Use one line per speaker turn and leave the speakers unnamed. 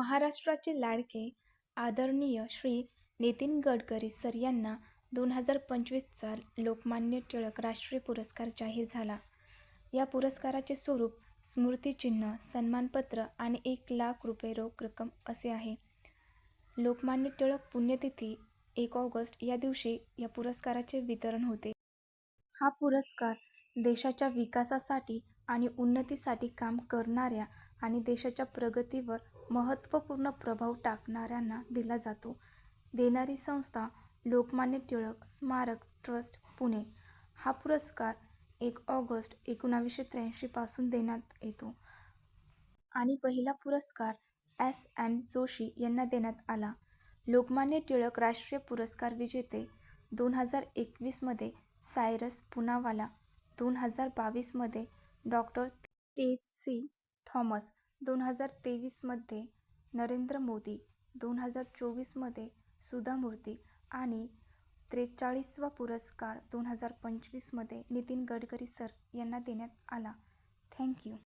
महाराष्ट्राचे लाडके आदरणीय श्री नितीन गडकरी सर यांना दोन हजार पंचवीसचा लोकमान्य टिळक राष्ट्रीय पुरस्कार जाहीर झाला. या पुरस्काराचे स्वरूप स्मृतिचिन्ह सन्मानपत्र आणि एक लाख रुपये रोख रक्कम असे आहे. लोकमान्य टिळक पुण्यतिथी एक ऑगस्ट या दिवशी या पुरस्काराचे वितरण होते. हा पुरस्कार देशाच्या विकासासाठी आणि उन्नतीसाठी काम करणाऱ्या आणि देशाच्या प्रगतीवर महत्त्वपूर्ण प्रभाव टाकणाऱ्यांना दिला जातो. देणारी संस्था लोकमान्य टिळक स्मारक ट्रस्ट पुणे. हा पुरस्कार एक ऑगस्ट एकोणावीसशे त्र्याऐंशीपासून देण्यात येतो. आणि पहिला पुरस्कार एस एम जोशी यांना देण्यात आला. लोकमान्य टिळक राष्ट्रीय पुरस्कार विजेते दोन हजार एकवीसमध्ये सायरस पुनावाला दोन हजार बावीसमध्ये डॉक्टर टेसी थॉमस दोन हजार तेवीसमध्ये नरेंद्र मोदी दोन हजार चोवीसमध्ये सुधा मूर्ती आणि त्रेचाळीसवा पुरस्कार दोन हजार पंचवीसमध्ये नितीन गडकरी सर यांना देण्यात आला. थँक्यू